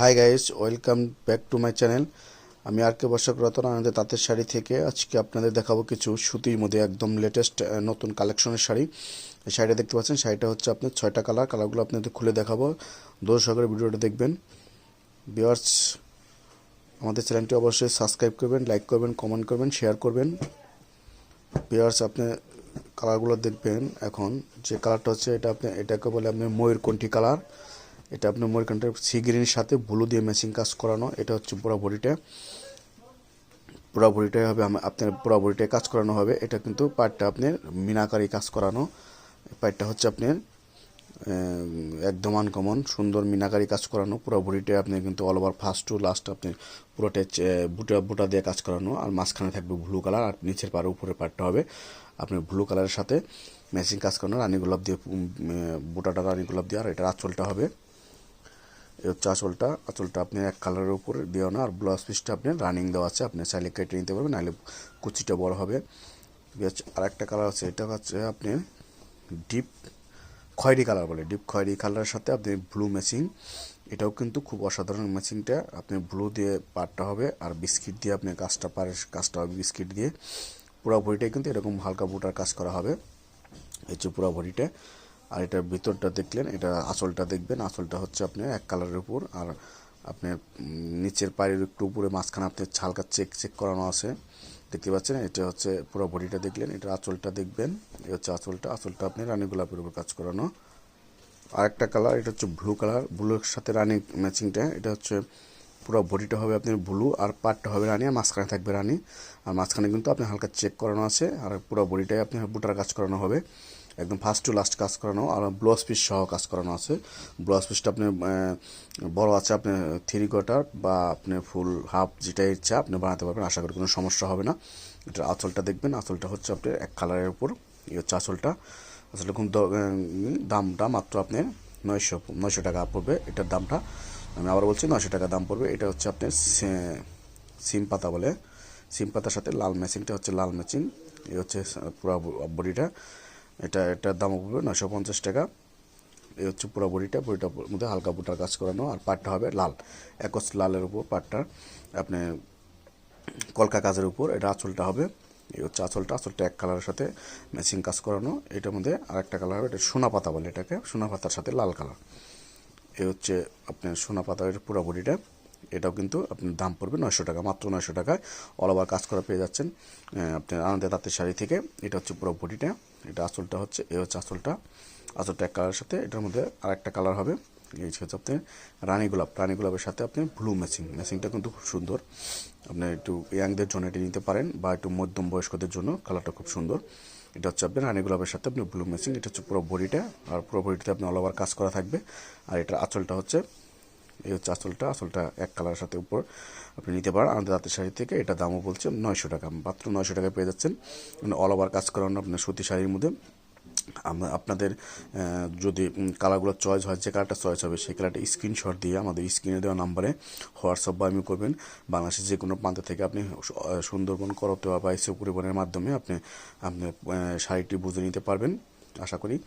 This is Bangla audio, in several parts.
Hi guys welcome back to my channel আমি আর কে বর্ষক রতন আনন্দের তাঁতের শাড়ি থেকে আজকে আপনাদের দেখাবো কিছু সুতির মধ্যে একদম লেটেস্ট নতুন কালেকশনের শাড়ি। শাড়িটা দেখতে পাচ্ছেন, শাড়িটা হচ্ছে আপনার ছয়টা কালার কালারগুলো আপনাদের খুলে দেখাবো। দোষ সহকারে ভিডিওটা দেখবেন। বিয়ার্স আমাদের চ্যানেলটি অবশ্যই সাবস্ক্রাইব করবেন লাইক করবেন কমেন্ট করবেন শেয়ার করবেন। বিয়ার্স আপনি কালারগুলো দেখবেন এখন। যে কালারটা হচ্ছে এটা আপনি, এটাকে বলে আপনি ময়ূরকণ্ঠী কালার এটা আপনার ময়ূরকণ্ঠের সি গ্রিনের সাথে ব্লু দিয়ে ম্যাচিং কাজ করানো, এটা হচ্ছে পুরো বডিটা। পুরো বডিটাই হবে আপনার পুরো বডিটায় কাজ করানো হবে। এটা কিন্তু পার্টটা আপনার মিনাকারি কাজ করানো। পার্টটা হচ্ছে আপনার একদম আনকমন সুন্দর মিনাকারি কাজ করানো। পুরো বডিটাই আপনি কিন্তু all over first to last আপনি পুরোটাই চে- বুটা বুটা দিয়ে কাজ করানো। আর মাঝখানে থাকবে ব্লু কালার আর নিচের পাড়ে উপরে পার্টটা হবে। আপনার ব্লু কালারের সাথে ম্যাচিং কাজ করানো, রানী গোলাপ দিয়ে বুটাটা রানী গোলাপ দিয়ে, আর এটা আঁচলটা হবে। এই হচ্ছে আঁচলটা আঁচলটা আপনি এক কালারের উপরে দিও না, আর ব্লাউজ পিসটা আপনি রানিং দেওয়া আছে। আপনি চাইলে কেটে নিতে পারবেন, নাহলে কুচিটা বড় হবে। আর একটা কালার আছে, এটা হচ্ছে আপনি ডিপ খয়েরি কালার বলে। ডিপ খয়েরি কালারের সাথে আপনি ব্লু ম্যাচিং এটাও কিন্তু খুব অসাধারণ ম্যাচিংটা আপনি ব্লু দিয়ে পাটটা হবে, আর বিস্কিট দিয়ে আপনি কাজটা পারে কাজটা হবে বিস্কিট দিয়ে। পুরো বইটাই কিন্তু এরকম হালকা বুটার কাজ করা হবে। এই যে পুরো বডিটা। আর এটার ভিতরটা দেখলেন এটা আঁচলটা দেখবেন আঁচলটা হচ্ছে আপনার এক কালারের উপর আর আপনার উম, নিচের পায়ের একটু উপরে মাঝখানে আপনার হালকা চেক চেক করানো আছে। দেখতে পাচ্ছেন? এটা হচ্ছে পুরো বডিটা দেখলেন এটা আঁচলটা দেখবেন এই হচ্ছে আঁচলটা আঁচলটা আপনি রানী গোলাপের উপর কাজ করানো। আরেকটা কালার এটা হচ্ছে ব্লু কালার ব্লুর সাথে রানি ম্যাচিংটা এটা হচ্ছে পুরো বডিটা হবে আপনার ব্লু আর পাটটা হবে রানি আর মাঝখানে থাকবে রানি। আর মাঝখানে কিন্তু আপনি হালকা চেক করানো আছে আর পুরো বডিটাই আপনি বুটার কাজ করানো হবে। একদম ফার্স্ট টু লাস্ট কাজ করানো, আর ব্লাউজ পিস সহ কাজ করানো আছে। ব্লাউজ পিসটা আপনি বড় আছে, আপনি থ্রি কোয়ার্টার বা আপনি ফুল হাফ যেটা ইচ্ছা আপনি বানাতে পারবেন, আশা করি কোনো সমস্যা হবে না। এটার আঁচলটা দেখবেন, আঁচলটা হচ্ছে আপনার এক কালারের উপর, এই হচ্ছে আঁচলটা। আসলে খুব দামটা মাত্র আপনি নয়শো নয়শো টাকা পড়বে এটার দামটা। আমি আবার বলছি, নয়শো টাকা দাম পড়বে। এটা হচ্ছে আপনার সিম পাতা বলে। সিম পাতার সাথে লাল ম্যাচিংটা হচ্ছে লাল ম্যাচিং এই হচ্ছে পুরো বডিটা। এটা, এটার দাম পড়বে নশো পঞ্চাশ টাকা। এই হচ্ছে পুরো বডিটা বডিটার মধ্যে হালকা বুটার কাজ করানো, আর পাটটা হবে লাল, একচ লালের উপর পাটটা। আপনি কলকা কাজের উপর, এটা আঁচলটা হবে, এই হচ্ছে আঁচলটা আঁচলটা এক কালারের সাথে ম্যাচিং কাজ করানো। এটার মধ্যে আরেকটা কালার হবে, এটা সোনা পাতা বলে এটাকে, সোনা পাতার সাথে লাল কালার। এই হচ্ছে আপনার সোনা পাতার পুরো বডিটা। এটাও কিন্তু আপনার দাম পড়বে নয়শো টাকা মাত্র নয়শো টাকায়। অল ওভার কাজ করা পেয়ে যাচ্ছেন আহ, আপনার আনন্দের তাঁতের শাড়ি থেকে। এটা হচ্ছে পুরো বডিটা এটা আঁচলটা হচ্ছে এ হচ্ছে আঁচলটা। আঁচলটা এক কালারের সাথে এটার মধ্যে আরেকটা কালার হবে। এই হচ্ছে আপনার রানী গোলাপ রানী গোলাপের সাথে আপনি ব্লু ম্যাচিং ম্যাচিংটা কিন্তু খুব সুন্দর। আপনি একটু ইয়াংদের জন্য এটি নিতে পারেন বা একটু মধ্যম বয়স্কদের জন্য কালারটা খুব সুন্দর। এটা হচ্ছে আপনার রানী গোলাপের সাথে আপনি ব্লু ম্যাচিং এটা হচ্ছে পুরো বডিটা আর পুরো বডিতে আপনি অল ওভার কাজ করা থাকবে। আর এটার আঁচলটা হচ্ছে এই হচ্ছে আসলটা। আসলটা এক কালারের সাথে উপর আপনি নিতে পারেন। আমাদের রাতের শাড়ি থেকে এটা দামও বলছে নয়শো টাকা, মাত্র নয়শো টাকায় পেয়ে যাচ্ছেন। মানে অল ওভার কাজ করানো আপনার সুতি শাড়ির মধ্যে। আমরা আপনাদের যদি কালারগুলো চয়েস হয়, যে কালারটা চয়েস হবে, সেই কালারটা স্ক্রিনশট দিয়ে আমাদের স্ক্রিনে দেওয়া নাম্বারে হোয়াটসঅ্যাপ বা আমি করবেন। বাংলাদেশের যে কোনো প্রান্ত থেকে আপনি সুন্দরবন করতোয়া বা এসে পরিবহনের মাধ্যমে আপনি আপনি শাড়িটি বুঝে নিতে পারবেন। আশা করি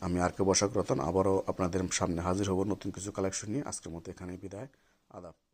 আমি আর কে বসাক রতন আবারও আপনাদের সামনে হাজির হব নতুন কিছু কালেকশন নিয়ে। আজকের মতো এখানে বিদায়। আদাব।